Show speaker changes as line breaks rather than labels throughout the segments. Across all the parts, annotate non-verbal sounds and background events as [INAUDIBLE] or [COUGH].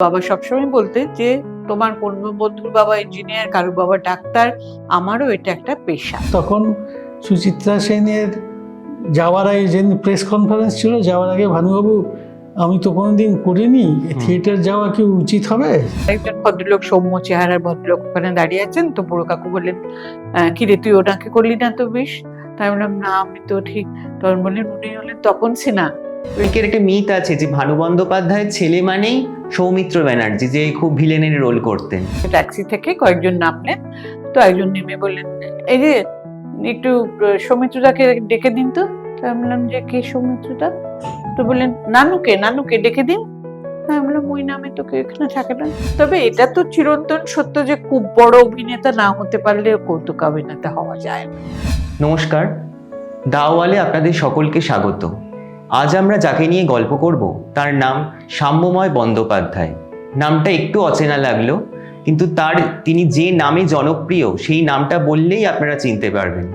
বাবা সবসময় বলতেন যে তোমার কোন বন্ধুর বাবা ইঞ্জিনিয়ার কারোর বাবা ডাক্তার আমারও এটা একটা পেশা।
তখন সুচিত্রা সেনের যাওয়ার আগে যেদিন প্রেস কনফারেন্স ছিল যাওয়ার আগে ভানুবাবু আমি তো কোনোদিন করিনি থিয়েটার যাওয়া কি উচিত হবে?
একজন ভদ্রলোক সৌম্য চেহারার ভদ্রলোক ওখানে দাঁড়িয়ে আছেন। তো বুড়ো কাকু বললেন "আহ, কি রে তুই ওনাকে করলি না তো বেশ? তাই বললাম না আমি তো ঠিক। তখন বললেন উনি হলেন তপন সিনহা
একটা মিথ আছে যে ভানু বন্দ্যোপাধ্যায়ের ছেলে মানেই সৌমিত্র ব্যানার্জি যে খুব ভিলেনের রোল করতেন।
ট্যাক্সি থেকে কয়েকজন নামলেন। তো একজন নেমে বললেন এই যে একটু সৌমিত্রদাকে ডেকে দিন তো। আমি বললাম যে কে সৌমিত্রদা? তো বললেন নানুকে নানুকে ডেকে দিন। আমি বললাম ওই নামে তো কেউ এখানে থাকে না। তবে এটা তো চিরন্তন সত্য যে খুব বড় অভিনেতা না হতে পারলে কৌতুক অভিনেতা হওয়া যায় না।
নমস্কার। দাওয়ালে আপনাদের সকলকে স্বাগত। আজ আমরা যাকে নিয়ে গল্প করব, তার নাম সাম্যময় বন্দ্যোপাধ্যায়। নামটা একটু অচেনা লাগল, কিন্তু তার, তিনি যে নামে জনপ্রিয়, সেই নামটা বললেই আপনারা চিনতে পারবেন।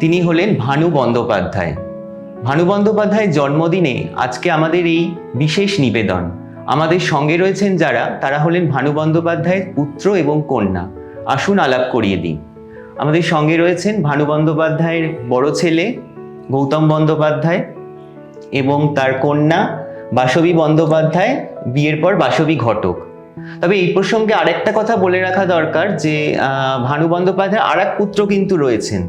তিনি হলেন ভানু বন্দ্যোপাধ্যায়। ভানু বন্দ্যোপাধ্যায়ের জন্মদিনে আজকে আমাদের এই বিশেষ নিবেদন। আমাদের সঙ্গে রয়েছেন যারা, তারা হলেন ভানু বন্দ্যোপাধ্যায়ের পুত্র এবং কন্যা। আসুন আলাপ করিয়ে দিই। আমাদের সঙ্গে রয়েছেন ভানু বন্দ্যোপাধ্যায়ের বড় ছেলে, গৌতম বন্দ্যোপাধ্যায়। এবং তার কন্যা বাসবী বন্দ্যোপাধ্যায় বিয়ের পর বাসবী ঘটক। তবে এই প্রসঙ্গে আরেকটা কথা বলে রাখা দরকার যে আহ, ভানু বন্দ্যোপাধ্যায় আর এক পুত্র কিন্তু রয়েছেন।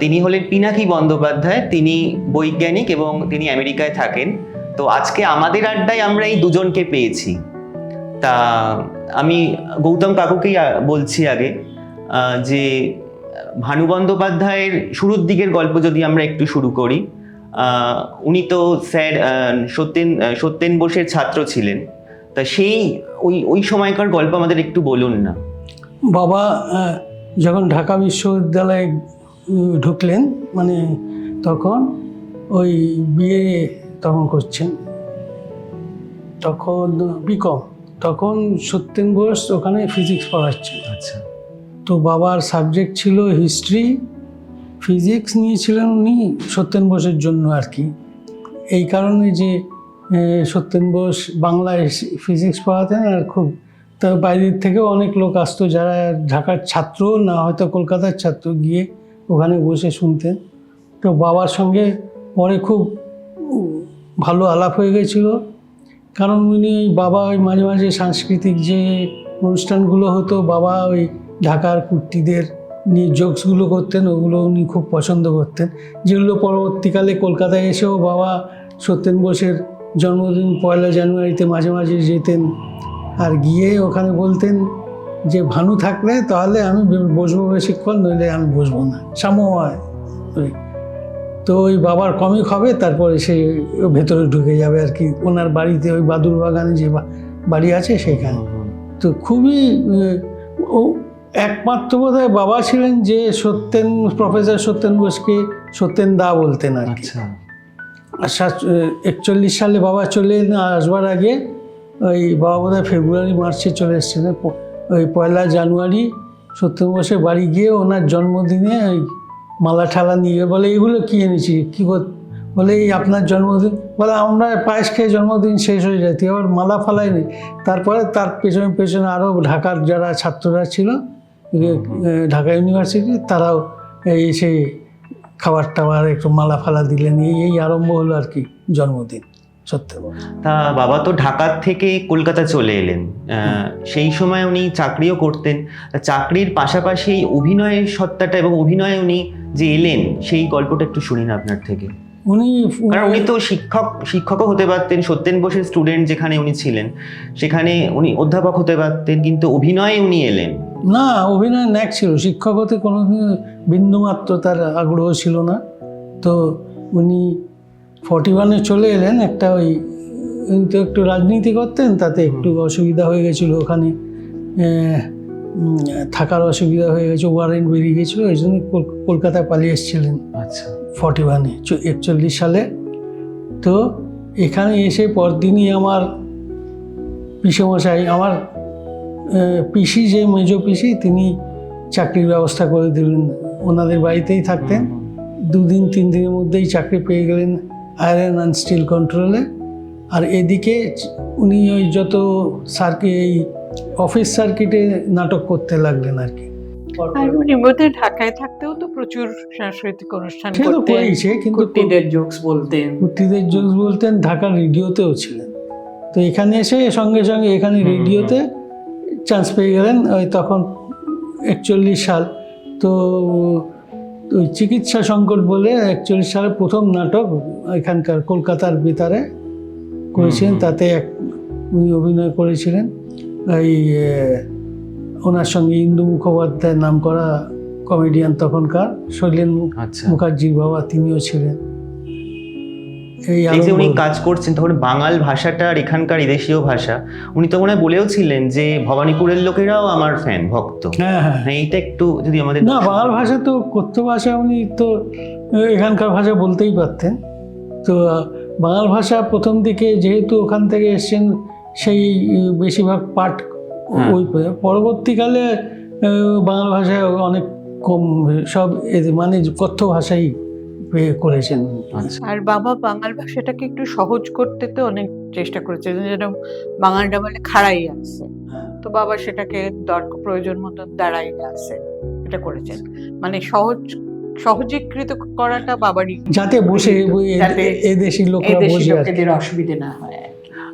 তিনি হলেন পিনাকি বন্দ্যোপাধ্যায় তিনি বৈজ্ঞানিক এবং তিনি আমেরিকায় থাকেন। তো আজকে আমাদের আড্ডায় আমরা এই দুজনকে পেয়েছি। তা আমি গৌতম কাকুকেই বলছি আগে যে ভানু বন্দ্যোপাধ্যায়ের শুরুর দিকের গল্প যদি আমরা একটু শুরু করি উনি তো স্যার সত্যেন সত্যেন বোসের ছাত্র ছিলেন। তা সেই ওই ওই সময়কার গল্প আমাদের একটু বলুন না।
বাবা যখন ঢাকা বিশ্ববিদ্যালয়ে ঢুকলেন মানে তখন ওই বিয়ে তখন করছেন। তখন বিকম তখন সত্যেন বোস ওখানে ফিজিক্স পড়াচ্ছেন।
আচ্ছা।
তো বাবার সাবজেক্ট ছিল হিস্ট্রি ফিজিক্স নিয়েছিলেন উনি সত্যেন বোসের জন্য আর কি। এই কারণে যে সত্যেন বোস বাংলায় ফিজিক্স পড়াতেন আর খুব তার বাইরের থেকেও অনেক লোক আসতো যারা ঢাকার ছাত্র, না হয়তো কলকাতার ছাত্র গিয়ে ওখানে বসে শুনতেন। তো বাবার সঙ্গে পরে খুব ভালো আলাপ হয়ে গেছিল। কারণ উনি ওই বাবা ওই মাঝে মাঝে সাংস্কৃতিক যে অনুষ্ঠানগুলো হতো, বাবা ওই ঢাকার কুর্তিদের নিয়ে জোকসগুলো করতেন, ওগুলো উনি খুব পছন্দ করতেন। যেগুলো পরবর্তীকালে কলকাতায় এসেও বাবা সত্যেন বোসের জন্মদিন, পয়লা জানুয়ারিতে মাঝে মাঝে যেতেন আর গিয়ে ওখানে বলতেন যে, ভানু থাকলে তাহলে আমি বসবো বেশিক্ষণ, নইলে আমি বসবো না। সাময় তো ওই বাবার কমিক হবে, তারপরে সে ভেতরে ঢুকে যাবে আর কি। ওনার বাড়িতে ওই বাদুর বাগানে যে বাড়ি আছে সেখানে তো খুবই, ও একমাত্র বোধহয় বাবা ছিলেন যে সত্যেন প্রফেসর সত্যেন বোসকে সত্যেন দা বলতেন আর
আচ্ছা।
সাত- একচল্লিশ সালে বাবা চলে আসবার আগে ওই বাবা বোধহয় ফেব্রুয়ারি মার্চে চলে এসেছিলেন ওই পয়লা জানুয়ারি সত্যেন বসে বাড়ি গিয়ে ওনার জন্মদিনে ওই মালা ঠালা নিয়ে বলে এগুলো কি এনেছি? কী কর বলে এই আপনার জন্মদিন। বলে আমরা পায়েস খেয়ে জন্মদিন শেষ হয়ে যায় তুই আবার মালা ফালাইনি। তারপরে তার পেছনে পেছনে আরও ঢাকার যারা ছাত্ররা ছিল ঢাকা ইউনিভার্সিটি তারাও এই সেই খাবার টাবার একটু মালা ফালা দিলেন এই এই আরম্ভ হলো আর কি জন্মদিন সত্যি।
তা বাবা তো ঢাকার থেকে কলকাতা চলে এলেন সেই সময় উনি চাকরিও করতেন চাকরির পাশাপাশি এই অভিনয়ের সত্তাটা এবং অভিনয়ে উনি যে এলেন সেই গল্পটা একটু শুনি না আপনার থেকে।
উনি
কারণ উনি তো শিক্ষক শিক্ষকও হতে পারতেন। সত্যেন বোসের স্টুডেন্ট যেখানে উনি ছিলেন সেখানে উনি অধ্যাপক হতে পারতেন কিন্তু অভিনয়ে উনি এলেন।
না অভিনয় ন্যাক ছিল। শিক্ষক হতে কোনোদিন বিন্দুমাত্র তার আগ্রহ ছিল না। তো উনি ফর্টি ওয়ানে চলে এলেন একটা ওই উনি তো একটু রাজনীতি করতেন তাতে একটু অসুবিধা হয়ে গেছিল ওখানে। থাকার অসুবিধা হয়ে গেছে ওয়ারেন্ট বেরিয়ে গেছিল ওই জন্য কল- কলকাতায় পালিয়ে এসেছিলেন।
আচ্ছা।
ফর্টি ওয়ানে একচল্লিশ সালে। তো এখানে এসে পরদিনই আমার পিসেমশাই, আমার পিসি, যে মেজো পিসি, তিনি চাকরির ব্যবস্থা করে দিলেন। ওনাদের বাড়িতেই থাকতেন। দুদিন, তিন দিনের মধ্যেই চাকরি পেয়ে গেলেন আয়রন অ্যান্ড স্টিল কন্ট্রোলে। আর এদিকে উনি ওই যত সার্কি এই অফিস সার্কিটে নাটক করতে লাগলেন আর কি।
আর উনি বোধহয় ঢাকায় থাকতেও তো প্রচুর সাংস্কৃতিক অনুষ্ঠান করতেন
কিন্তু
কুর্তিদের জোকস বলতেন।
কুর্তিদের জোকস বলতেন ঢাকার রেডিওতেও ছিলেন। তো এখানে এসে সঙ্গে সঙ্গে এখানে। রেডিওতে চান্স পেয়ে গেলেন ওই তখন একচল্লিশ সাল। তো ওই চিকিৎসা সংকট বলে একচল্লিশ সালে প্রথম নাটক এখানকার কলকাতার ভিতরে করেছিলেন। তাতে এক উনি অভিনয় করেছিলেন। এই ওনার সঙ্গে ইন্দু মুখোপাধ্যায় নাম করা কমেডিয়ান তখনকার শৈলেন
আচ্ছা।
মুখার্জির বাবা তিনিও ছিলেন। এই
যে উনি কাজ করছেন তখন বাঙাল ভাষাটা আর এখানকার এদেশীয় ভাষা উনি তো মনে বলেও ছিলেন যে ভবানীপুরের লোকেরাও আমার ফ্যান ভক্ত।
হ্যাঁ হ্যাঁ।
হ্যাঁ এইটা একটু যদি আমাদের
না বাংলা ভাষা তো কথ্য ভাষা উনি তো এখানকার ভাষা বলতেই পারতেন। তো বাংলা ভাষা প্রথম দিকে যেহেতু ওখান থেকে এসছেন সেই বেশিরভাগ পাঠ। ওই পরবর্তীকালে আহ, বাংলা ভাষায় অনেক কম সব মানে কথ্য ভাষাই করেছেন।
আচ্ছা।
আর বাবা বাঙাল ভাষাটাকে একটু সহজ করতে তো অনেক চেষ্টা করেছে যেন বাঙালটা বলে খাড়াই আছে। তো বাবা সেটাকে দরকার প্রয়োজন মতো দাঁড়াই আছে এটা করেছেন। মানে সহজ সহজীকৃত করাটা বাবারই
যাতে বসে এদেশি লোকরা বসে
লোকেদের অসুবিধে না হয়।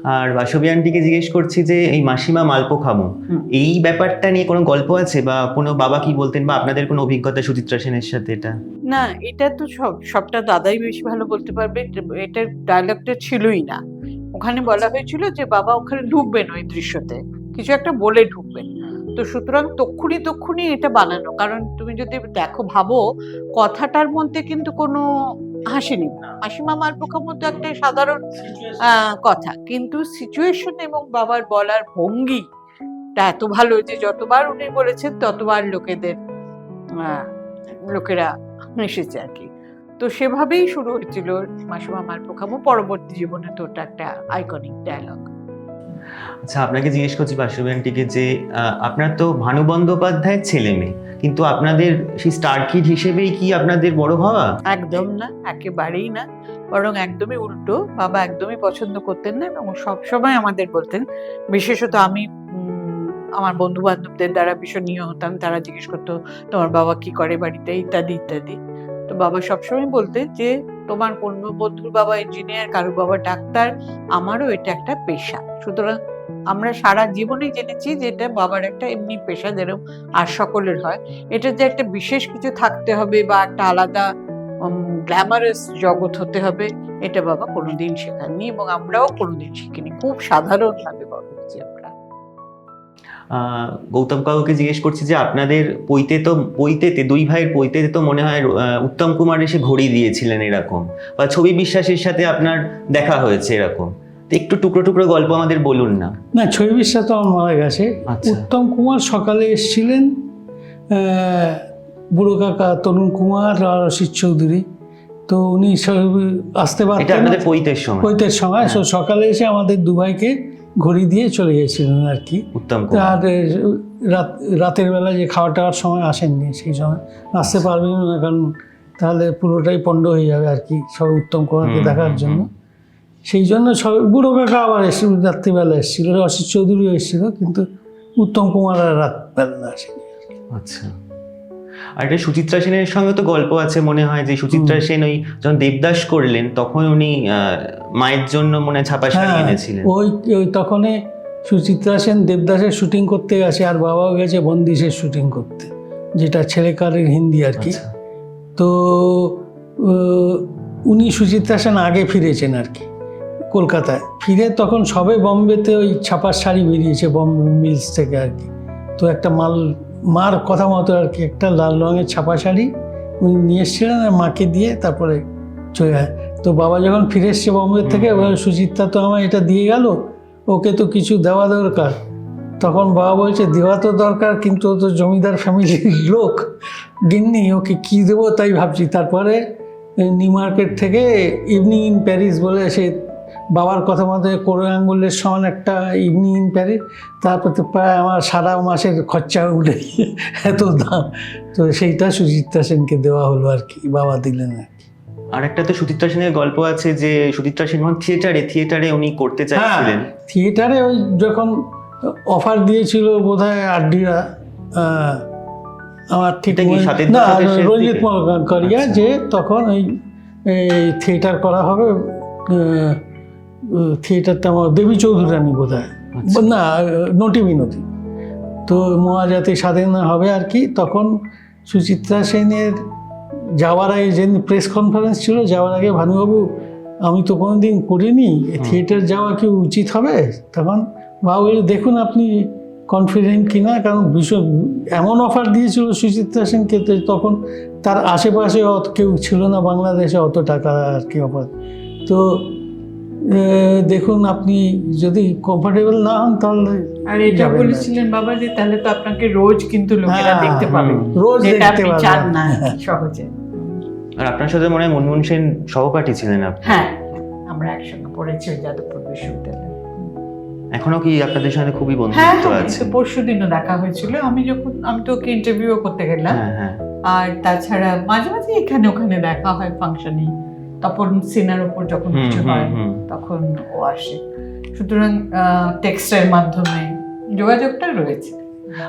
আর বাসবী আন্টিকে জিজ্ঞেস করছি যে এই মাসিমা মালপো খামো এই ব্যাপারটা নিয়ে কোনো গল্প আছে? বা কোনো বাবা কি বলতেন? বা আপনাদের কোনো অভিজ্ঞতা সুচিত্রা সেনের সাথে এটা?
না এটা তো সব সবটা দাদাই বেশি ভালো বলতে পারবে। এটার ডায়লগটা ছিলই না। ওখানে বলা হয়েছিল যে বাবা ওখানে ঢুকবেন ওই দৃশ্যতে। কিছু একটা বলে ঢুকবেন। তো সুতরাং তক্ষুনি তক্ষুনি এটা বানানো। কারণ তুমি যদি দেখো ভাবো কথাটার মধ্যে কিন্তু কোনো হাসি নেই হাসিমা মালপোকার মধ্যে একটা সাধারণ কথা। কিন্তু সিচুয়েশন এবং বাবার বলার ভঙ্গি তা এত ভালো যে যতবার উনি বলেছেন ততবার লোকেদের লোকেরা এসেছে আর কি। তো সেভাবেই শুরু হয়েছিল মাসুমা মালপোকামো পরবর্তী জীবনে তো ওটা একটা আইকনিক ডায়লগ
আচ্ছা আপনাকে জিজ্ঞেস করছি বাসবী যে আপনার তো ভানু বন্দ্যোপাধ্যায়ের ছেলে মেয়ে কিন্তু আপনাদের সেই স্টার কিড হিসেবেই কি আপনাদের বড় হওয়া?
একদম না, একেবারেই না। বরং একদমই উল্টো, বাবা একদমই পছন্দ করতেন না এবং সবসময় আমাদের বলতেন। বিশেষত আমি আমার বন্ধু বান্ধবদের দ্বারা ভীষণ নিয়ে হতাম। তারা জিজ্ঞেস করতো, তোমার বাবা কি করে বাড়িতে? ইত্যাদি ইত্যাদি। তো বাবা সবসময় বলতেন যে, তোমার কোনো বন্ধুর বাবা ইঞ্জিনিয়ার কারোর বাবা ডাক্তার, আমারও এটা একটা পেশা। সুতরাং আমরা সারা জীবনেই জেনেছি যে এটা বাবার একটা এমনি পেশা যেরকম আর সকলের হয়। এটা যে একটা বিশেষ কিছু থাকতে হবে বা একটা আলাদা গ্ল্যামারাস জগৎ হতে হবে, এটা বাবা কোনোদিন শেখাননি এবং আমরাও কোনোদিন শিখিনি। খুব সাধারণভাবে বড় হয়েছি আমরা।
গৌতম কাকুকে জিজ্ঞেস করছি যে আপনাদের পৈতে তো পৈতেতে দুই ভাইয়ের পৈতেতে তো মনে হয় উত্তম কুমার এসে ঘড়ি দিয়েছিলেন এরকম বা ছবি বিশ্বাসের সাথে আপনার দেখা হয়েছে এরকম। তো একটু টুকরো টুকরো গল্প আমাদের বলুন না
না ছবি বিশ্বাস তো আমার মারা গেছে
আচ্ছা।
উত্তম কুমার সকালে এসেছিলেন বুড়ো কাকা তরুণ কুমার আর অসিত চৌধুরী তো উনি সব- আসতে পারতেন।
পৈতের সময়
পৈতের সময়
হ্যাঁ।
সকালে এসে আমাদের দু ভাইকে ঘড়ি দিয়ে চলে গেছিলেন আর কি
উত্তম
আর রাত রাতের বেলা যে খাওয়া টাওয়ার সময় আসেননি সেই সময় আসতে পারবেন না কারণ তাহলে পুরোটাই পণ্ড হয়ে যাবে আর কি সব উত্তম কুমারকে দেখার জন্য। সেই জন্য সব বুড়ো কাকা আবার এসেছিল রাত্রিবেলা এসেছিল অসিত চৌধুরীও এসেছিল কিন্তু উত্তম কুমার আর রাতবেলা আসেনি।
আচ্ছা। আর এটা সুচিত্রা সেনের সঙ্গে তো গল্প আছে মনে হয় যে সুচিত্রা সেন ওই যখন দেবদাস করলেন তখন উনি মায়ের জন্য মনে ছাপা শাড়ি
হ্যাঁ,
এনেছিলেন।
ওই ওই তখনই সুচিত্রা সেন দেবদাসের শুটিং করতে গেছে আর বাবাও গেছে বন্দিশের শুটিং করতে যেটা ছেলেকারের হিন্দি আর কি।
আচ্ছা।
তো উনি সুচিত্রা সেন আগে ফিরেছেন আর কি। কলকাতায়। ফিরে তখন সবে বম্বেতে ওই ছাপার শাড়ি বেরিয়েছে বম্বে মিলস থেকে আর কি। তো একটা মাল মার কথা মতো আর কি একটা লাল রঙের ছাপা শাড়ি উনি নিয়ে এসেছিলেন আর মাকে দিয়ে তারপরে চলে যায় তো বাবা যখন ফিরে এসছে বম্বে থেকে সুচিত্রা তো আমার এটা দিয়ে গেল ওকে তো কিছু দেওয়া দরকার। তখন বাবা বলছে দেওয়া তো দরকার কিন্তু ও তো জমিদার ফ্যামিলির লোক। গিন্নি ওকে কী দেবো তাই ভাবছি। তারপরে নিউ মার্কেট থেকে ইভিনিং ইন প্যারিস বলে সে বাবার কথা মতো কোরো আঙ্গুলের সমান একটা ইভিনিং ইন প্যারিস তারপর তো প্রায় আমার সারা মাসের খরচা উঠে এত দাম তো সেইটা সুচিত্রা সেনকে দেওয়া হলো আর কি বাবা দিলেন আর কি
আর একটা তো সুচিত্রা সেনের গল্প আছে যে সুচিত্রা সেন থিয়েটারে থিয়েটারে উনি করতে চাইছিলেন
থিয়েটারে ওই যখন অফার দিয়েছিল বোধহয় আড্ডিরা আমার ঠিক না রঞ্জিত? করিয়া
আচ্ছা।
যে তখন ওই থিয়েটার করা হবে থিয়েটারটা আমার দেবী চৌধুরানী বোধ হয়
আচ্ছা।
না নটি বিনতি তো মহাজাতি স্বাধীন হবে আর কি তখন সুচিত্রা সেনের যাওয়ার আগে যেদিন প্রেস কনফারেন্স ছিল যাওয়ার আগে ভানুবাবু আমি তো কোনো দিন করিনি থিয়েটার যাওয়া কি উচিত হবে? তখন বাবু দেখুন আপনি কনফিডেন্ট কিনা কারণ ভীষণ এমন অফার দিয়েছিল সুচিত্রা সেনকে তখন তার আশেপাশে অত কেউ ছিল না বাংলাদেশে অত টাকা আর কি অফার তো দেখুন আপনি যদি কমফোর্টেবল না হন তাহলে
আর এটা বলেছিলেন বাবা যে তাহলে তো আপনাকে রোজ কিন্তু লোকেরা
হ্যাঁ,
দেখতে পাবে।
রোজ দেখতে
আপনি
পারবেন।
চান না সহজে।
আর আপনার সাথে মনে হয় মনমোহন সেন সহপাঠী ছিলেন আপনি?
হ্যাঁ আমরা একসঙ্গে পড়েছি যাদবপুর বিশ্ববিদ্যালয়ে।
এখনও কি আপনাদের সাথে খুবই
হ্যাঁ
বন্ধুত্ব
হ্যাঁ
আছে?
পরশু দিনও দেখা হয়েছিল। আমি যখন আমি তো ওকে ইন্টারভিউ করতে গেলাম।
হ্যাঁ হ্যাঁ।
আর তাছাড়া মাঝে মাঝে এখানে ওখানে দেখা হয় ফাংশনে তখন সিনার উপর যখন কিছু হয় তখন ও আসে। সুতরাং টেক্সটের মাধ্যমে যোগাযোগটা রয়েছে।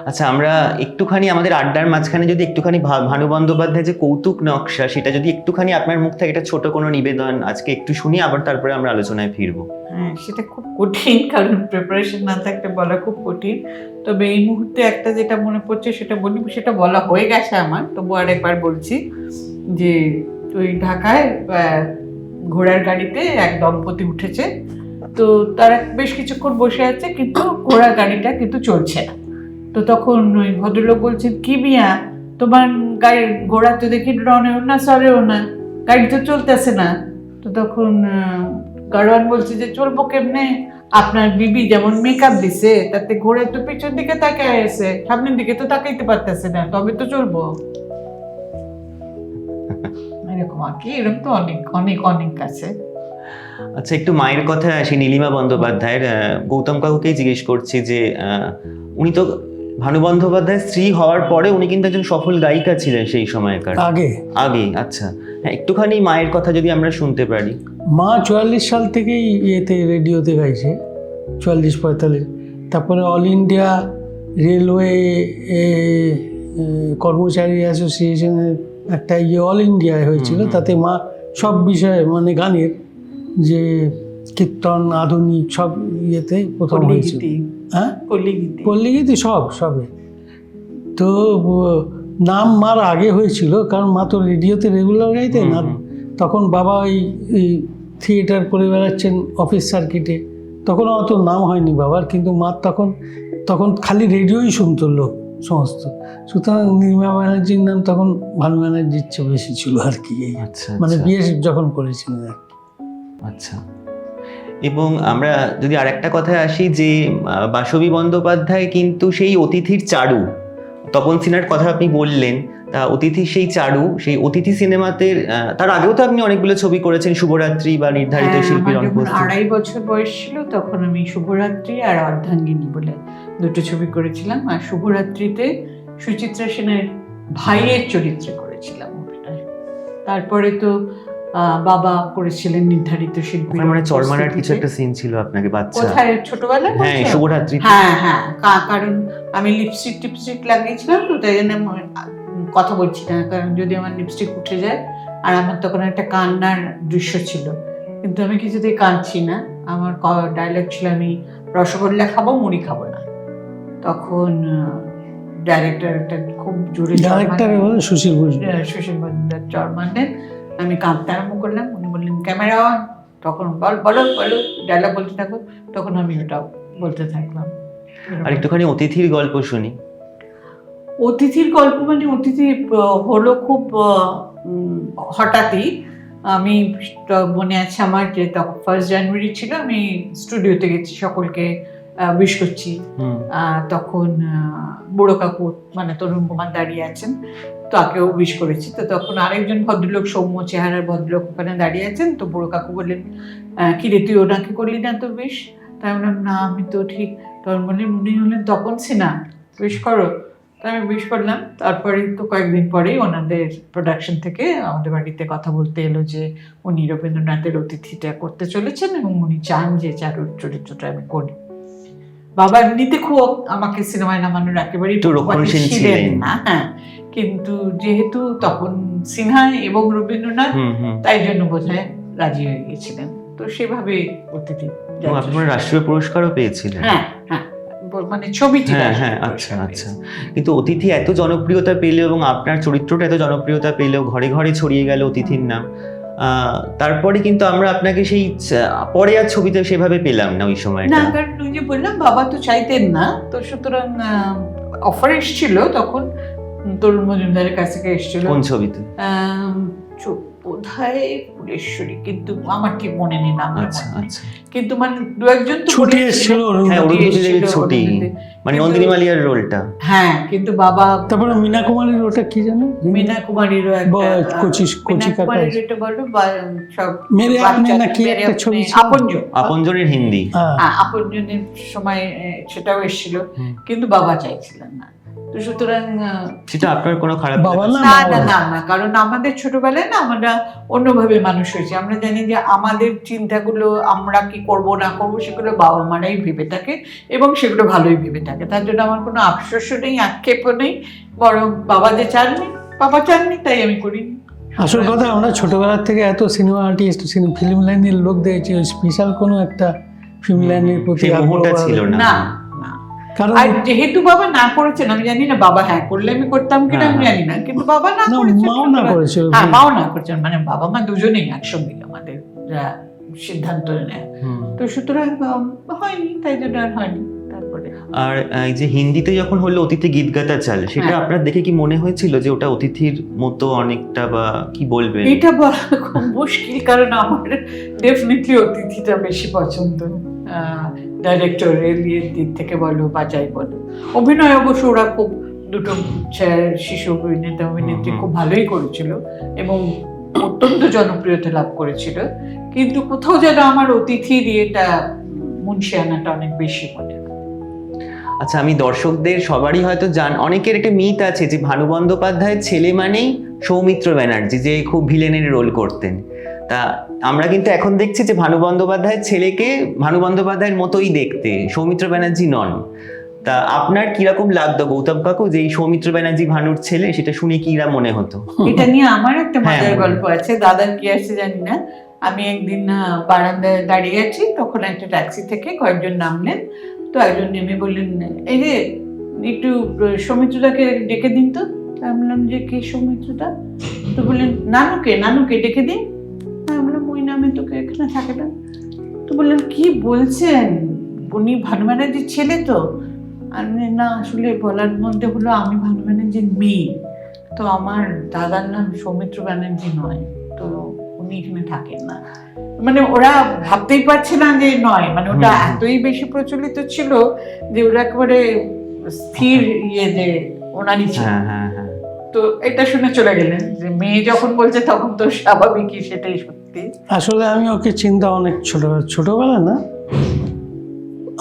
আচ্ছা আমরা একটুখানি আমাদের আড্ডার মাঝখানে যদি একটুখানি ভানু বন্দ্যোপাধ্যায় যে কৌতুক নকশা সেটা যদি একটুখানি আপনার মুখ থেকে এটা ছোট কোনো নিবেদন আজকে একটু শুনি আবার তারপরে আমরা আলোচনায় ফিরবো।
হ্যাঁ সেটা খুব কঠিন কারণ প্রিপারেশন না থাকলে বলা খুব কঠিন। তবে এই মুহূর্তে একটা যেটা মনে পড়ছে সেটা বলি সেটা বলা হয়ে গেছে আমার। তবু আরেকবার বলছি যে ওই ঢাকায় ঘোড়ার গাড়িতে এক দম্পতি উঠেছে। তো তারা বেশ কিছুক্ষণ বসে আছে, কিন্তু ঘোড়ার গাড়িটা কিন্তু চলছে না। তো তখন ওই ভদ্রলোক বলছেন, কি বিয়া তোমার গাড়ি, ঘোড়া তো দেখি রনেও না, সরেও না। গাড়ি তো চলতেছে না। তো তখন গাড়োয়ান বলছে যে, চলবো কেমনে? আপনার বিবি যেমন মেকআপ দিছে, তাতে ঘোড়া তো পিছন দিকে তাকায় আছে, সামনের দিকে তো তাকাইতে পারতেছে না, তবে তো চলবো। এরকম আর কি। এরকম তো অনেক অনেক অনেক আছে।
আচ্ছা একটু মায়ের কথা আসি নীলিমা বন্দ্যোপাধ্যায়ের গৌতম কাকুকেই জিজ্ঞেস করছি যে উনি তো ভানু বন্দ্যোপাধ্যায়ের স্ত্রী হওয়ার পরে উনি কিন্তু একজন সফল গায়িকা ছিলেন সেই সময়কার।
আগে।
আগে আচ্ছা। হ্যাঁ একটুখানি মায়ের কথা যদি আমরা শুনতে পারি।
মা চুয়াল্লিশ সাল থেকেই ইয়েতে রেডিওতে গাইছে চুয়াল্লিশ পঁয়তাল্লিশ। তারপরে অল ইন্ডিয়া রেলওয়ে কর্মচারী অ্যাসোসিয়েশনের একটা ইয়ে অল ইন্ডিয়ায় হয়েছিল। তাতে মা সব বিষয়ে মানে গানের যে কীর্তন আধুনিক সব ইয়েতে প্রথম হয়েছিল। হ্যাঁ?
পল্লীগীতি
পল্লীগীতি সব সবে। তো নাম মার আগে হয়েছিল কারণ মা তো রেডিওতে রেগুলার গাইতেন আর তখন বাবা ওই থিয়েটার করে বেড়াচ্ছেন অফিস সার্কিটে তখন অত নাম হয়নি বাবার কিন্তু মা তখন তখন খালি রেডিওই শুনতো লোক। সমস্ত সুতরাং নির্মা ব্যানার্জির নাম তখন ভানু ব্যানার্জির চেয়ে বেশি ছিল আর কি
আচ্ছা
মানে
আচ্ছা।
বিয়ে যখন করেছিলেন আর কি।
আচ্ছা এবং আমরা যদি আরেকটা কথায় আসি যে বাসবী বন্দ্যোপাধ্যায় কিন্তু সেই অতিথির চারু তপন সিনহার কথা আপনি বললেন তা অতিথির সেই চারু সেই অতিথি সিনেমাতে আহ, তার আগেও তো আপনি অনেকগুলো ছবি করেছেন শুভরাত্রি বা নির্ধারিত
হ্যাঁ,
শিল্পীর
আড়াই বছর বয়স ছিল তখন আমি শুভরাত্রি আর অর্ধাঙ্গিনী বলে দুটো ছবি করেছিলাম আর শুভরাত্রিতে সুচিত্রা সেনের ভাইয়ের চরিত্রে করেছিলাম অভিনয়। তারপরে তো বাবা করেছিলেন নির্ধারিত শিল্পী
মানে চরমানার কিছু একটা সিন ছিল আপনাকে বাচ্চা।
কোথায়? ছোটবেলায়
হ্যাঁ শুভরাত্রি।
হ্যাঁ হ্যাঁ কারণ আমি লিপস্টিক টিপস্টিক লাগিয়েছিলাম তো তাই জন্য কথা বলছি না কারণ যদি আমার লিপস্টিক উঠে যায় আর আমার তখন একটা কান্নার দৃশ্য ছিল কিন্তু আমি কিছুতেই কাঁদছি না। আমার ডায়লগ ছিল আমি রসগোল্লা খাব মুড়ি খাব না। তখন ডাইরেক্টর একটা খুব জোরে
ডাইরেক্টর
মারলেন।
সুশীল
সুশীল মজুমদার চর মারলেন। আমি কাঁদতে আরম্ভ করলাম। উনি বললেন ক্যামেরা অন তখন বল বলো বলো। ডায়লগ বলতে থাকো তখন আমি ওটা বলতে থাকলাম।
আর একটুখানি অতিথির গল্প শুনি।
অতিথির গল্প মানে অতিথি হলো খুব হঠাৎই। আমি মনে আছে আমার যে তখন ফার্স্ট জানুয়ারি ছিল আমি স্টুডিওতে গেছি সকলকে। উইশ করছি। তখন বুড়ো কাকু মানে তরুণ কুমার দাঁড়িয়ে আছেন। তাকেও উইশ করেছি। তো তখন আরেকজন ভদ্রলোক সৌম্য চেহারার ভদ্রলোক ওখানে দাঁড়িয়ে আছেন। তো বুড়ো কাকু বললেন আহ, কি রে তুই ওনাকে করলি না তো বেশ তাই বললাম না আমি তো ঠিক তখন বললেন উনি হলেন তপন সিনহা উইশ করো তো আমি উইশ করলাম। তারপরে তো কয়েকদিন পরেই ওনাদের প্রোডাকশন থেকে আমাদের বাড়িতে কথা বলতে এলো যে উনি রবীন্দ্রনাথের অতিথিটা করতে চলেছেন এবং উনি চান যে চারুর চরিত্রটা আমি করি। বাবা এমনিতে খুব আমাকে সিনেমায় নামানোর
রক্ষণশীল ছিলেন।
না। হ্যাঁ কিন্তু যেহেতু তখন সিনহা এবং রবীন্দ্রনাথ তাই জন্য বোধহয় রাজি হয়ে গিয়েছিলেন। তো সেভাবে অতিথি
রাষ্ট্রীয় পুরস্কারও পেয়েছিলেন।
হ্যাঁ হ্যাঁ। মানে ছবিটি
হ্যাঁ হ্যাঁ আচ্ছা আচ্ছা। কিন্তু অতিথি এত জনপ্রিয়তা পেলেও এবং আপনার চরিত্রটা এত জনপ্রিয়তা পেলেও ঘরে ঘরে ছড়িয়ে গেল অতিথির নাম। তারপরে কিন্তু আমরা আপনাকে সেই পরে আর ছবিতে সেভাবে পেলাম না ওই সময়
না কারণ ওই যে বললাম বাবা তো চাইতেন না। তো সুতরাং অফার এসেছিল তখন তরুণ মজুমদারের কাছ থেকে এসেছিল।
কোন ছবিতে?
বোধহয় ফুলেশ্বরী কিন্তু আমার ঠিক মনে নেই নাম
আচ্ছা আচ্ছা।
কিন্তু মানে দু একজন তো
ছুটি এসেছিল
হ্যাঁ,
ছুটি।
মানে
কিন্তু-
নন্দিনী মালিয়ার রোলটা।
হ্যাঁ কিন্তু বাবা
তারপরে মীনা কুমারীর ওটা কি জানো?
মীনা
বা কচি- কচি কাকা
কুমারীর এটা বলো সব
মেরে আপনি
বাচ্চা-
নাকি একটা
আপনি-
ছবি ছিল?
আপনজন।
আপনজনের হিন্দি।
হ্যাঁ।
হ্যাঁ, আপনজনের সময় সেটাও এসেছিল। কিন্তু বাবা চাইছিলেন না। তো সুতরাং
সেটা আপনার কোনো খারাপ
বাবা না
না না
না।
কারণ আমাদের ছোটবেলায় না আমরা অন্যভাবে মানুষ হয়েছি। আমরা জানি যে আমাদের চিন্তাগুলো আমরা কি করব না করব সেগুলো বাবা মারাই ভেবে থাকে এবং সেগুলো ভালোই ভেবে থাকে। তার জন্য আমার কোনো আফসোসও নেই আক্ষেপও নেই বরং বাবা যে চাননি বাবা চাননি তাই আমি করিনি
আসল কথা আমরা ছোটবেলা থেকে এত সিনেমা আর্টিস্ট ফিল্ম লাইনের লোক দেখেছি স্পেশাল কোনো একটা ফিল্ম লাইনের প্রতি
ছিল না
কারণ
আর যেহেতু বাবা না করেছেন আমি জানি না বাবা হ্যাঁ করলে আমি করতাম কিনা আমি
হ্যাঁ।
জানি না। কিন্তু বাবা না করেছেন
মাও না করেছিল
হ্যাঁ মাও না করেছেন মানে বাবা মা দুজনেই একসঙ্গে আমাদের সিদ্ধান্ত নেয়। তো সুতরাং হয়নি তাই জন্য আর হয়নি
আর এই যে হিন্দিতে যখন হলো অতিথি গীত গাতা চাল সেটা
হ্যাঁ।
আপনার দেখে কি মনে হয়েছিল যে ওটা অতিথির মতো অনেকটা বা কি বলবেন?
এটা বলা খুব মুশকিল কারণ আমার ডেফিনেটলি অতিথিটা বেশি পছন্দ। ডাইরেক্টরের দিক থেকে বলো বা যাই বলো। অভিনয় অবশ্য ওরা খুব দুটো শিশু অভিনেতা অভিনেত্রী। খুব ভালোই করেছিল এবং অত্যন্ত জনপ্রিয়তা লাভ করেছিল। কিন্তু কোথাও যেন আমার অতিথির ইয়েটা মুন্সিয়ানাটা অনেক বেশি মনে
আচ্ছা আমি দর্শকদের সবারই হয়তো জান অনেকের একটা মিথ আছে যে ভানু বন্দ্যোপাধ্যায়ের ছেলে মানেই সৌমিত্র ব্যানার্জি যে খুব ভিলেনের রোল করতেন। তা আমরা কিন্তু এখন দেখছি যে ভানু বন্দ্যোপাধ্যায়ের ছেলেকে ভানু বন্দ্যোপাধ্যায়ের মতোই দেখতে সৌমিত্র ব্যানার্জি নন। তা আপনার কীরকম লাগতো গৌতম কাকু যে এই সৌমিত্র ব্যানার্জি ভানুর ছেলে সেটা শুনে কিরা মনে হতো?
এটা নিয়ে আমার একটা
হ্যাঁ,
মজার গল্প আছে দাদার কি আছে জানি না। আমি একদিন বারান্দায় দাঁড়িয়ে আছি তখন একটা ট্যাক্সি থেকে কয়েকজন নামলেন। তো একজন নেমে বললেন এই যে একটু সৌমিত্রদাকে ডেকে দিন তো আমি বললাম যে কে সৌমিত্রদা? তো বললেন নানুকে নানুকে ডেকে দিন। আমি বললাম ওই নামে তোকে এখানে থাকে না তো বললেন কি বলছেন? উনি ভানু ব্যানার্জির ছেলে তো? আমি না আসলে বলার মধ্যে হলো আমি ভানু ব্যানার্জির মেয়ে। তো আমার দাদার নাম সৌমিত্র ব্যানার্জি নয়। তো উনি এখানে থাকেন না। মানে ওরা ভাবতেই পারছে না যে নয়। মানে ওটা এতই বেশি প্রচলিত ছিল যে ওরা একেবারে স্থির ইয়ে যে ওনারই ছিল।
হ্যাঁ হ্যাঁ।
তো এটা শুনে চলে গেলেন যে মেয়ে যখন বলছে তখন তো স্বাভাবিকই সেটাই সত্যি।
আসলে আমি ওকে চিন্তা অনেক ছোটবেলা ছোটবেলা না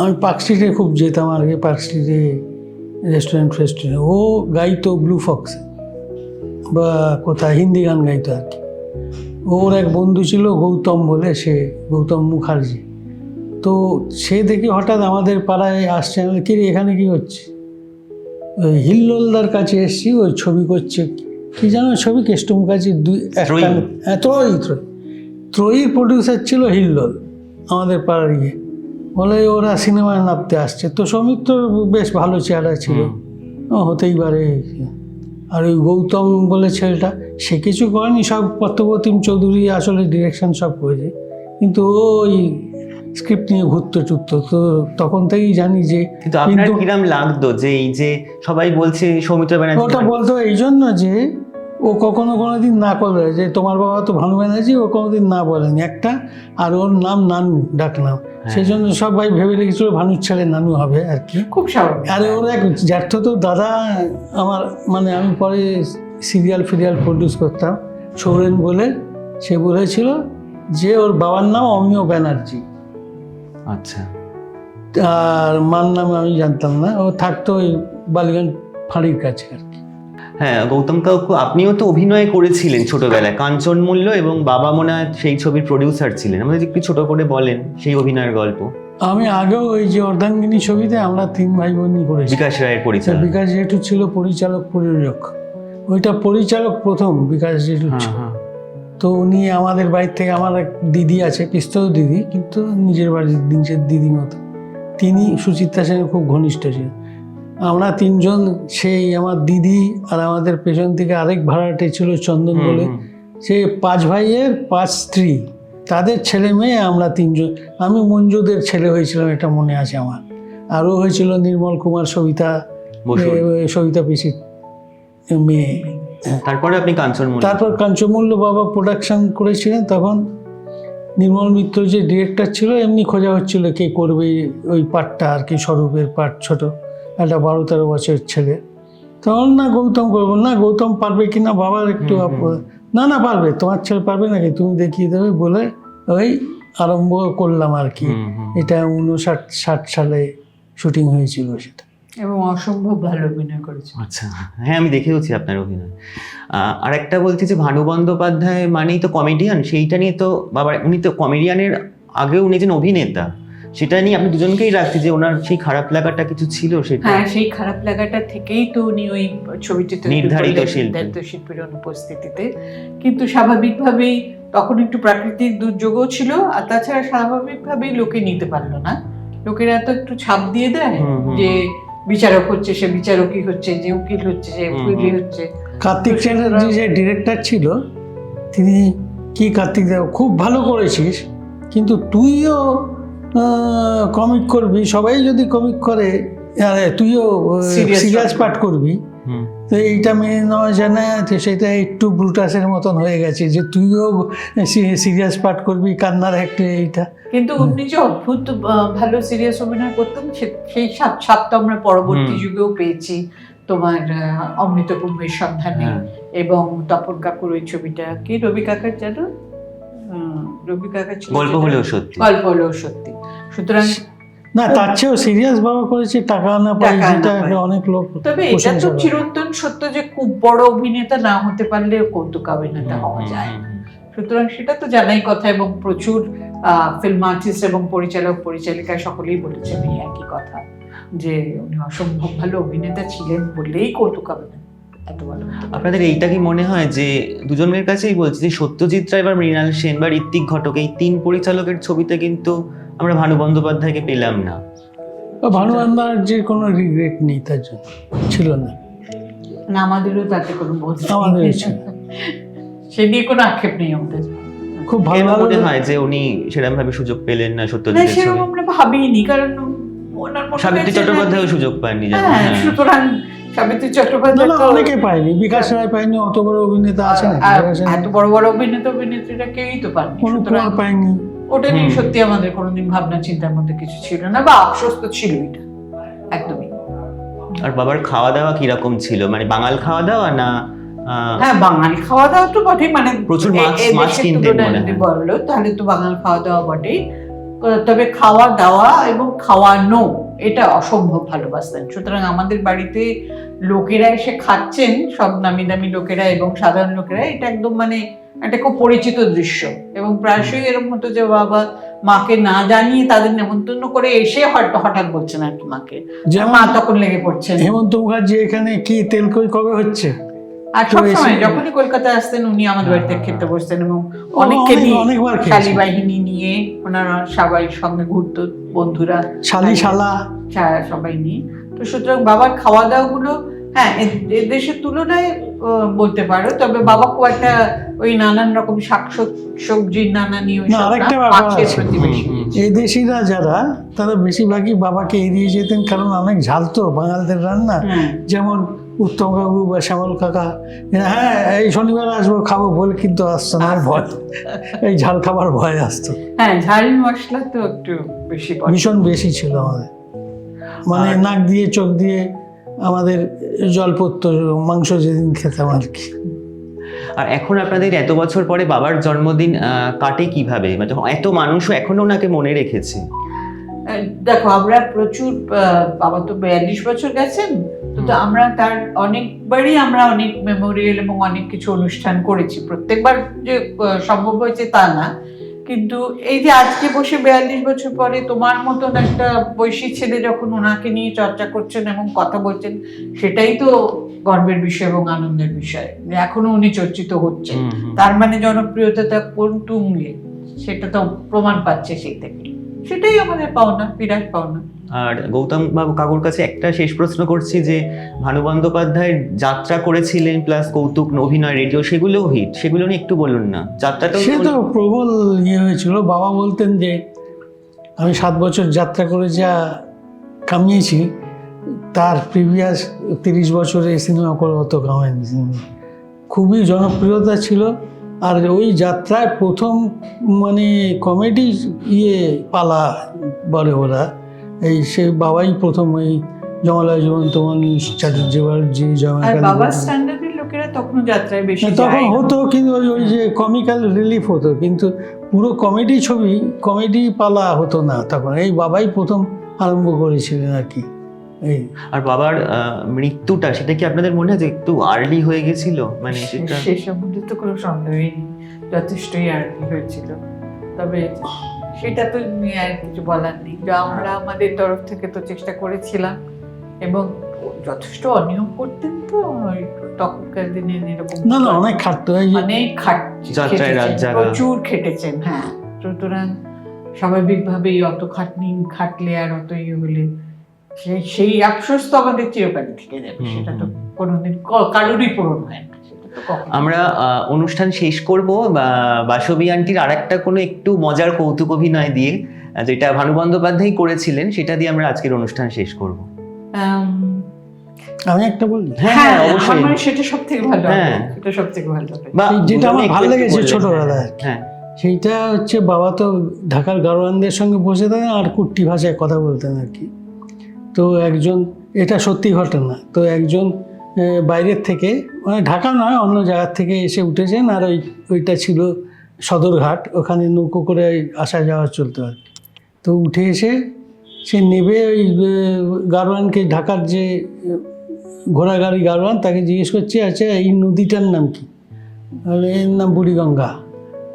আমি পার্ক স্ট্রিটে খুব যেতাম আর কি পার্ক স্ট্রিটে রেস্টুরেন্ট ফেস্টুরেন্ট ও গাইতো ব্লু ফক্স বা কোথায় হিন্দি গান গাইতো আর কি। ওর এক বন্ধু ছিল গৌতম বলে সে গৌতম মুখার্জি। তো সে দেখি হঠাৎ আমাদের পাড়ায় আসছে আমি বলি, কি এখানে কি হচ্ছে? ওই হিল্লোলদার কাছে এসছি ওই ছবি করছে। কি জানো ছবি? কেষ্টম কাছে দুই
ত্রয়ী।
হ্যাঁ ত্রয়ী ত্রয়ী। ত্রয়ীর প্রডিউসার ছিল হিল্লোল আমাদের পাড়ার ইয়ে। বলে ওরা সিনেমায় নামতে আসছে। তো সৌমিত্র বেশ ভালো চেহারা ছিল। হতেই পারে। আর ওই গৌতম বলে ছেলেটা সে কিছু করেনি সব পত্রপ্রতিম চৌধুরী আসলে ডিরেকশন সব করেছে। কিন্তু ওই স্ক্রিপ্ট নিয়ে ঘুরতে টুরতো তো তখন থেকেই জানি যে
কিন্তু আপনার কিরাম লাগতো যে এই যে সবাই বলছে সৌমিত্র ব্যানার্জি
ওটা বলতো এই জন্য যে ও কখনো কোনো দিন না করবে যে তোমার বাবা তো ভানু ব্যানার্জি ও কোনোদিন না বলেনি। একটা আর ওর নাম নানু ডাকনাম। সেই জন্য সবাই ভেবে রেখেছিল ভানুর ছেলে নানু হবে আর কি।
খুব স্বাভাবিক।
আরে ওর এক জ্যাঠত তো দাদা আমার মানে আমি পরে সিরিয়াল ফিরিয়াল প্রডিউস করতাম সৌরেন বলে সে বলেছিল যে ওর বাবার নাম অমিয় ব্যানার্জি।
আচ্ছা।
আর মার নাম আমি জানতাম না ও থাকতো ওই বালিগঞ্জ ফাঁড়ির কাছে আর কি।
হ্যাঁ গৌতম কাকু আপনিও তো অভিনয় করেছিলেন ছোটবেলায় কাঞ্চন মূল্য এবং বাবা মনে সেই ছবির প্রডিউসার ছিলেন। আমাদের একটু ছোট করে বলেন সেই অভিনয়ের গল্প।
আমি আগেও ওই যে অর্ধাঙ্গিনী ছবিতে আমরা তিন ভাই বোনই করেছি।
বিকাশ রায়ের
তা
পরিচালনা
বিকাশ জেঠু ছিল পরিচালক প্রযোজক ওইটা পরিচালক প্রথম বিকাশ জেঠু
হ্যাঁ।
তো উনি আমাদের বাড়ির থেকে আমার এক দিদি আছে পিস্তল দিদি কিন্তু নিজের বাড়ির নিজের দিদি মতো। তিনি সুচিত্রা সেনের খুব ঘনিষ্ঠ ছিলেন। আমরা তিনজন সেই আমার দিদি আর আমাদের পেছন থেকে আরেক ভাড়াটে ছিল চন্দন বলে। সে পাঁচ ভাইয়ের পাঁচ স্ত্রী। তাদের ছেলে মেয়ে আমরা তিনজন। আমি মঞ্জুদের ছেলে হয়েছিলাম এটা মনে আছে আমার। আরও হয়েছিল নির্মল কুমার সবিতা সবিতা পিসির মেয়ে।
তারপরে আপনি কাঞ্চন
তারপর কাঞ্চমূল্য বাবা প্রোডাকশন করেছিলেন তখন নির্মল মিত্র যে ডিরেক্টর ছিল এমনি খোঁজা হচ্ছিল কে করবে ওই পার্টটা আর কি স্বরূপের পার্ট ছোট একটা বারো তেরো বছরের ছেলে। তখন না গৌতম করব না গৌতম পারবে কি না বাবার একটু না না পারবে তোমার ছেলে পারবে নাকি তুমি দেখিয়ে দেবে বলে ওই আরম্ভ করলাম আর কি। এটা উনষাট ষাট সালে শুটিং হয়েছিল সেটা।
এবং অসম্ভব ভালো অভিনয় করেছে।
আচ্ছা হ্যাঁ আমি দেখেওছি আপনার অভিনয়। আর একটা বলছি যে ভানু বন্দ্যোপাধ্যায় মানেই তো কমেডিয়ান সেইটা নিয়ে তো বাবা উনি তো কমেডিয়ানের আগেও উনি যেন অভিনেতা। সেটা নিয়ে আপনি দুজনকেই রাখছি যে ওনার সেই খারাপ লাগাটা কিছু ছিল সেটা।
হ্যাঁ সেই খারাপ লাগাটা থেকেই তো উনি ওই ছবিটিতে তৈরি
নির্ধারিত।
নির্ধারিত শিল্পীর অনুপস্থিতিতে। কিন্তু স্বাভাবিকভাবেই তখন একটু প্রাকৃতিক দুর্যোগও ছিল আর তাছাড়া স্বাভাবিকভাবেই লোকে নিতে পারল না। লোকেরা তো একটু ছাপ দিয়ে দেয়। যে বিচারক হচ্ছে সে বিচারকই হচ্ছে যে উকিল হচ্ছে যে উকিলই হচ্ছে।
কার্তিক
সেনের
চ্যাটার্জি যে ডিরেক্টর ছিল তিনি কি কার্তিক দেব খুব ভালো করেছিস কিন্তু তুইও কমিক করবি সবাই যদি কমিক করে আরে তুইও সিরিয়াস
পাঠ
পাঠ করবি।
হুম।
তো এইটা মেনে নেওয়া যায় না তো সেটা একটু ব্রুটাসের মতন হয়ে গেছে যে তুইও সিরিয়াস পাঠ করবি কান্নার একটা এইটা।
কিন্তু উনি যে অদ্ভুত ভালো সিরিয়াস অভিনয় করতেন সেই ছাপ ছাপ তো আমরা পরবর্তী যুগেও পেয়েছি তোমার অমৃত কুম্ভের সন্ধানে
হ্যাঁ।
এবং তপন কাকুর ওই ছবিটা। কি? রবি কাকার জানো আহ, রবি কাকার
গল্প হলেও সত্যি।
গল্প হলেও সত্যি। সুতরাং
না তার চেয়েও সিরিয়াস ভাবে করেছে টাকা না পাই যেটা অনেক লোক
তবে এটা তো চিরন্তন সত্য যে খুব বড় অভিনেতা না হতে পারলে কৌতুক অভিনেতা হওয়া যায়। সুতরাং সেটা তো জানাই কথা এবং প্রচুর ফিল্ম আর্টিস্ট এবং পরিচালক পরিচালিকা সকলেই বলেছেন এই একই কথা যে উনি অসম্ভব ভালো অভিনেতা ছিলেন বললেই কৌতুক হবে
আপনাদের এইটা কি মনে হয় যে দুজনের কাছেই বলছি যে সত্যজিৎ রায় বা মৃণাল সেন বা ঋত্বিক ঘটক এই তিন পরিচালকের ছবিতে কিন্তু আমরা ভানু বন্দ্যোপাধ্যায়কে পেলাম না।
ভানুবান্দার যে কোনো রিগ্রেট নেই তার জন্য। ছিল না।
না আমাদেরও তাতে কোনো বোধ
ছিল।
সে নিয়ে কোনো আক্ষেপ নেই আমাদের।
খুব ভালো
মনে হয় যে উনি সেরকম ভাবে সুযোগ পেলেন না
না
সত্যজিতের
সেরকম আমরা ভাবিনি কারণ ওনার
সাবিত্রী চট্টোপাধ্যায়ও সুযোগ পাননি জানেন
হ্যাঁ
হ্যাঁ।
সুতরাং সাবিত্রী চট্টোপাধ্যায়
অনেকে পায়নি। বিকাশ রায় পায়নি অত বড় অভিনেতা আছে
এত বড় বড় অভিনেতা অভিনেত্রীরা কেউই তো
পায়নি।
ওটা নিয়ে সত্যি আমাদের কোনোদিন ভাবনা চিন্তার মধ্যে কিছু ছিল না বা আফসোস তো ছিল এটা। একদমই।
আর বাবার খাওয়া দাওয়া কীরকম ছিল? মানে বাঙাল খাওয়া দাওয়া না
হ্যাঁ বাঙালি খাওয়া দাওয়া তো বটেই মানে
প্রচুর মাছ- মাছ হয়।
বলল তাহলে তো বাঙাল খাওয়া দাওয়া বটেই তবে খাওয়া দাওয়া এবং খাওয়ানো এটা অসম্ভব ভালোবাসতেন। সুতরাং আমাদের বাড়িতে লোকেরা এসে খাচ্ছেন সব নামি দামি লোকেরা এবং সাধারণ লোকেরা এটা একদম মানে একটা খুব পরিচিত দৃশ্য। এবং প্রায়শই এরকম হতো যে বাবা মাকে না জানিয়ে তাদের নেমন্তন্ন করে এসে হঠাৎ হঠাৎ বলছেন আর কি মাকে।
যেমন
মা তখন লেগে পড়ছেন।
হেমন্ত মুখার্জি এখানে কি তেল কই কবে হচ্ছে?
আর সবসময় যখনই কলকাতায় আসতেন উনি আমাদের বাড়িতে খেতে বসতেন এবং অনেককে
অনেক- অনেকবার খেয়েছি।
বাহিনী নিয়ে ওনারা সবাই সঙ্গে ঘুরতো বন্ধুরা।
শালি। শালা
সবাই নিয়ে। তো সুতরাং বাবার খাওয়া দাওয়া গুলো হ্যাঁ দেশের তুলনায় বলতে পারো তবে বাবা খুব একটা ওই নানান রকম শাক সব- সবজির নানা নিয়ে ওই
না,
সব না,
আরেকটা ব্যাপার
মাছের
আছে।
প্রতি বেশি
হুম, হুম।
এই দেশিরা যারা তারা বেশিরভাগই বাবাকে এড়িয়ে যেতেন কারণ অনেক ঝাল তো বাঙালদের রান্না
হ্যাঁ
যেমন উত্তম কাকু বা শ্যামল কাকা হ্যাঁ এই শনিবার আসব খাব বলে কিন্তু আসতো না ভয় এই ঝাল খাবার ভয় আসতো
হ্যাঁ ঝাল মশলা তো একটু বেশি।
ভীষণ বেশি ছিল আমাদের মানে নাক দিয়ে চোখ দিয়ে আমাদের জল পড়তো মাংস যেদিন খেতাম আর কি।
আর এখন আপনাদের এত বছর পরে বাবার জন্মদিন কাটে কীভাবে? মানে এত মানুষও এখনও ওনাকে মনে রেখেছে।
দেখো আমরা প্রচুর আহ, বাবা তো বিয়াল্লিশ বছর গেছেন তো আমরা তার অনেকবারই আমরা অনেক মেমোরিয়াল এবং অনেক কিছু অনুষ্ঠান করেছি। প্রত্যেকবার যে সম্ভব হয়েছে তা না। কিন্তু এই যে আজকে বসে বিয়াল্লিশ বছর পরে তোমার মতন একটা বৈশী ছেলে যখন ওনাকে নিয়ে চর্চা করছেন এবং কথা বলছেন সেটাই তো গর্বের বিষয় এবং আনন্দের বিষয়। এখনও উনি চর্চিত
হুম।
তার মানে জনপ্রিয়তা কোন তুঙ্গে? সেটা তো প্রমাণ পাচ্ছে সেই থেকে। সেটাই আমাদের পাওনা বিরাট পাওনা।
আর গৌতম বাবু কাকুর কাছে একটা শেষ প্রশ্ন করছি যে ভানু বন্দ্যোপাধ্যায়ের যাত্রা করেছিলেন প্লাস কৌতুক অভিনয় রেডিও সেগুলোও হিট সেগুলো নিয়ে একটু বলুন না। যাত্রাটাও
সে তো প্রবল ইয়ে হয়েছিল। বাবা বলতেন যে আমি সাত বছর যাত্রা করে যা কামিয়েছি তার প্রিভিয়াস তিরিশ বছরে সিনেমা করে অত কামায়নি সিনেমা খুবই জনপ্রিয়তা ছিল। আর ওই যাত্রায় প্রথম মানে কমেডি ইয়ে পালা বলে ওরা। এই সে বাবাই প্রথম ওই জমালয় জীবন তোমার চ্যাটার্জি জমাকালী
বাবার স্ট্যান্ডার্ডের লোকেরা তখনও যাত্রায় বেশি
তখন হতো কিন্তু ওই ওই যে কমিক্যাল রিলিফ হতো কিন্তু পুরো কমেডি ছবি কমেডি পালা হতো না তখন। এই বাবাই প্রথম আরম্ভ করেছিলেন আর কি। এই।
আর বাবার মৃত্যুটা সেটা কি আপনাদের মনে হয় যে একটু আর্লি হয়ে গেছিল? মানে সেটা
সে সম্বন্ধে তো কোনো সন্দেহই নেই। যথেষ্টই আর কি হয়েছিল। তবে সেটা তো নিয়ে আর কিছু বলার নেই। যা আমরা আমাদের তরফ থেকে তো চেষ্টা করেছিলাম এবং যথেষ্ট অনিয়ম করতেন তো তখনকার দিনে এরকম
না না অনেক খাটতো এই
অনেক খাট
যাত্রায় রাত
প্রচুর খেটেছেন হ্যাঁ। সুতরাং স্বাভাবিকভাবেই অত খাটনি খাটলে আর অত ইয়ে হলে সেই সেই আফসোস তো আমাদের চিরকালই থেকে যাবে সেটা তো কোনোদিন কারোরই পূরণ হয় না।
আমরা আহ, অনুষ্ঠান শেষ করব বাসবী আন্টির আর একটা কোনো একটু মজার কৌতুক অভিনয় দিয়ে যেটা ভানু বন্দ্যোপাধ্যায় করেছিলেন সেটা দিয়ে আমরা আজকের অনুষ্ঠান শেষ করব।
আমি
একটা বলি?
হ্যাঁ
হ্যাঁ
অবশ্যই।
মনে হয় সেটা সব থেকে ভালো
হ্যাঁ।
সেটা সব থেকে ভালো হবে।
যেটা আমার ভালো লেগেছে ছোটবেলায় আর কি।
হ্যাঁ।
সেইটা হচ্ছে বাবা তো ঢাকার গারোয়ানদের সঙ্গে বসে থাকেন আর কুট্টি ভাষায় কথা বলতেন আর কি। তো একজন এটা সত্যি ঘটনা। তো একজন বাইরের থেকে মানে ঢাকা নয় অন্য জায়গার থেকে এসে উঠেছেন আর ওই ওইটা ছিল সদরঘাট ওখানে নৌকো করে আসা যাওয়া চলতো আর তো উঠে এসে সে নেবে ওই গারোয়ানকে ঢাকার যে ঘোড়া গাড়ি গারোয়ান তাকে জিজ্ঞেস করছে আচ্ছা এই নদীটার নাম কি? বলে, এর নাম বুড়িগঙ্গা।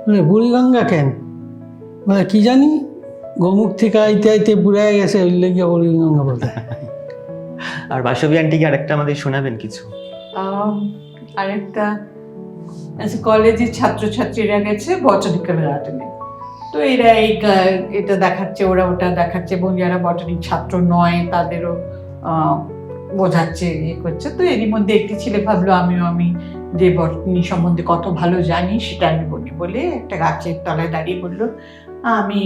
বলে বুড়িগঙ্গা কেন? বলে কী জানি গোমুখ থেকে আইতে আইতে বুড়ে গেছে ওই লেগে বুড়িগঙ্গা বলতে
আর বাসবী আন্টিকে আরেকটা আমাদের শোনাবেন কিছু?
আরেকটা আচ্ছা কলেজের ছাত্রছাত্রীরা গেছে বটানিক্যাল গার্ডেনে তো এরা এই এটা দেখাচ্ছে, ওরা ওটা দেখাচ্ছে, এবং যারা বটানিক ছাত্র নয়, তাদেরও বোঝাচ্ছে ইয়ে করছে। তো এরই মধ্যে একটি ছেলে ভাবলো, আমিও, আমি যে বটনি সম্বন্ধে কত ভালো জানি, সেটা আমি বলি। বলে একটা গাছের তলায় দাঁড়িয়ে বলল, আমি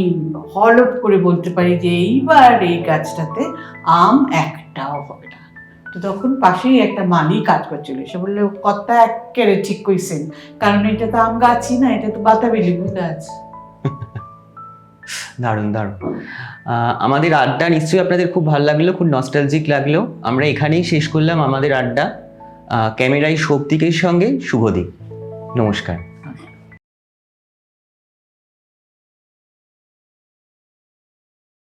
হলপ করে বলতে পারি যে এইবার এই গাছটাতে আম একটাও হবে না। তো তখন পাশেই একটা মালি কাজ করছিল। সে বলল কর্তা একেবারে ঠিক কইছেন। কারণ এটা তো আম গাছই না, এটা তো বাতাবি লেবু গাছ। [LAUGHS]
দারুণ দারুণ। আমাদের আড্ডা নিশ্চয়ই আপনাদের খুব ভালো লাগল, খুব নস্টালজিক লাগল। আমরা এখানেই শেষ করলাম আমাদের আড্ডা। ক্যামেরায় সৌপ্তিকের সঙ্গে শুভদীপ। নমস্কার।